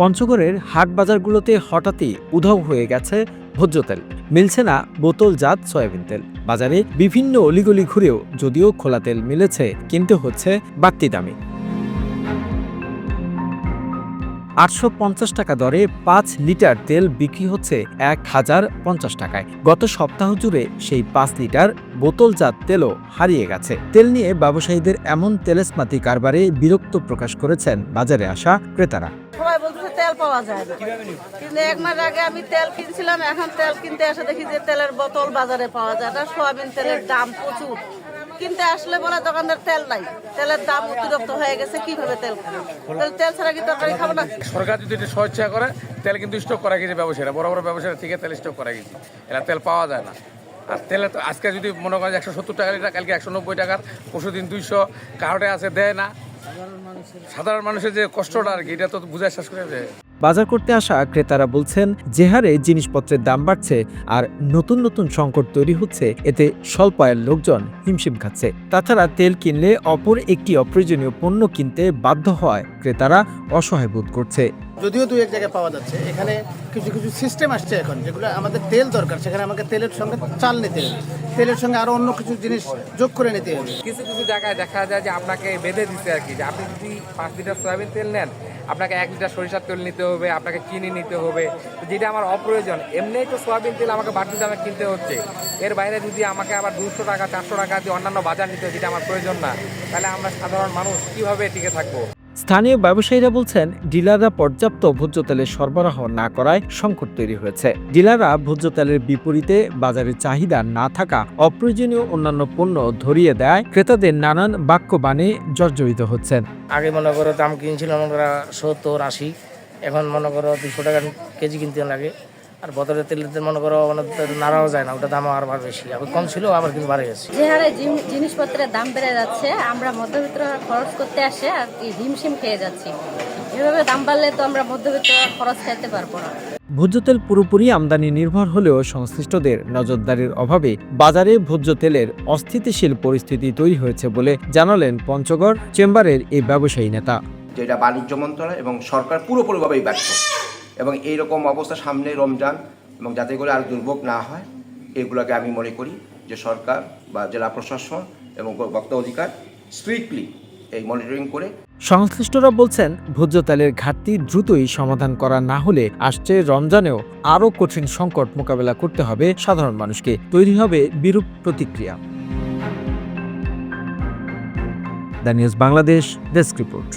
পঞ্চগড়ের হাট বাজারগুলোতে হঠাৎই উধাও হয়ে গেছে ভোজ্য তেল। মিলছে না বোতলজাত সয়াবিন তেল। বাজারে বিভিন্ন অলিগলি ঘুরেও যদিও খোলা তেল মিলেছে, কিনতে হচ্ছে বাড়তি দামে। আটশো পঞ্চাশ টাকা দরে পাঁচ লিটার তেল বিক্রি হচ্ছে এক হাজার পঞ্চাশ টাকায়। গত সপ্তাহ জুড়ে সেই পাঁচ লিটার বোতলজাত তেলও হারিয়ে গেছে। তেল নিয়ে ব্যবসায়ীদের এমন তেলেসমাতি কারবারে বিরক্ত প্রকাশ করেছেন বাজারে আসা ক্রেতারা। সবাই বলতেছে তেল পাওয়া যায় না। কিন্তু এক মাস আগে আমি তেল কিনছিলাম, এখন তেল কিনতে এসে দেখি যে তেলের বোতল বাজারে পাওয়া যায় না। সোয়াবিন তেলের দাম প্রচুর। কিনতে আসলে বলে দোকানদার তেল নাই। তেলের দাম অতিরিক্ত হয়ে গেছে, কীভাবে তেল খাব? তেল ছাড়া কি তরকারি খাব না? সরকার যদি এটা স্বেচ্ছা করে, তেল কিন্তু স্টক করা গেছে ব্যবসায়ীরা, বড় বড় ব্যবসায়ীরা থেকে তেল স্টক করা গেছে। এরা তেল পাওয়া যায় না। আর তেলে তো আজকে যদি মনে করেন একশো সত্তর টাকা লিটার, কালকে একশো নব্বই টাকার পরশু দিন দুইশো, কারোটে আছে দেয় না। সাধারণ মানুষের যে কষ্টটা আর কি, এটা তো বুঝায় শেষ করে দেয়। বাজার করতে আসা ক্রেতারা বলছেন যে হারে জিনিসপত্রের দাম বাড়ছে আর নতুন নতুন সংকট তৈরি হচ্ছে। এতে স্বল্প আয়ের লোকজন হিমশিম খাচ্ছে। তাছাড়া তেল কিনলে অপর একটি অপ্রয়োজনীয় পণ্য কিনতে বাধ্য হয়। ক্রেতারা অসহায় বোধ করছে। যদিও দু এক জায়গায় পাওয়া যাচ্ছে। এখানে কিছু কিছু সিস্টেম আসছে এখন যেগুলো আমাদের তেল দরকার। সেখানে আমাকে তেলের সঙ্গে চাল নিতে হবে। তেলের সঙ্গে আরও অন্য কিছু জিনিস যোগ করে নিতে হবে। কিছু কিছু জায়গায় দেখা যায় যে আপনাকে বেঁধে দিচ্ছে আর কি। যে আপনি যদি পাঁচ লিটার সয়াবিন তেল নেন আপনাকে এক লিটার সরিষার তেল নিতে হবে, আপনাকে চিনি নিতে হবে। যেটা আমার অপ্রয়োজন, এমনিই তো সোয়াবিন তেল আমাকে বাড়তি দামে কিনতে হচ্ছে। এর বাইরে যদি আমাকে আবার দুশো টাকা, চারশো টাকা যদি অন্যান্য বাজার নিতে যেটা আমার প্রয়োজন না, তাহলে আমরা সাধারণ মানুষ কীভাবে টিকে থাকব? স্থানীয় ব্যবসায়ীরা বলছেন, ডিলাররা পর্যাপ্ত ভোজ্য তেলের সরবরাহ না করায় সংকট তৈরি হয়েছে। ডিলাররা ভোজ্য তেলের বিপরীতে বাজারে চাহিদা না থাকা অপ্রয়োজনীয় অন্যান্য পণ্য ধরিয়ে দেয়। ক্রেতাদের নানান বাক্যবাণে জর্জরিত হচ্ছেন। আগে মনে করো দাম কিনছিল মনে করো সত্তর আশি, এখন মনে করো দুশো টাকা কেজি কিনতে লাগে। আর বোতলের তেলের মনে করো মানে নাড়াও যায় না ওটা দাম আবার বেশি। আবার কম ছিল আবার কিন্তু বাড়ে গেছে। যে হারে জিনিসপত্রের দাম বেড়ে যাচ্ছে আমরা মধ্যবিত্ত খরচ করতে আসে আর কি হিমশিম খেয়ে যাচ্ছি। এভাবে দাম বাড়লে তো আমরা মধ্যবিত্ত খরচ খাইতে পারব না। ভোজ্য তেল পুরোপুরি আমদানি নির্ভর হলেও সংশ্লিষ্টদের নজরদারির অভাবে বাজারে ভোজ্য তেলের অস্থিতিশীল পরিস্থিতি তৈরি হয়েছে বলে জানালেন পঞ্চগড় চেম্বারের এই ব্যবসায়ী নেতা। যেটা বাণিজ্য মন্ত্রণালয় এবং সরকার পুরোপুরিভাবেই ব্যর্থ। এবং এই রকম অবস্থা সামনে রমজান এবং যাতে করে আর দুর্ভোগ না হয়, এগুলোকে আমি মনে করি যে সরকার বা জেলা প্রশাসন এবং বক্তা অধিকার স্ট্রিক্টলি এই মনিটরিং করে। সংশ্লিষ্টরা বলছেন, ভোজ্য তেলের ঘাটতি দ্রুতই সমাধান করা না হলে আসছে রমজানেও আরও কঠিন সংকট মোকাবেলা করতে হবে সাধারণ মানুষকে। তৈরি হবে বিরূপ প্রতিক্রিয়া। The news Bangladesh desk report.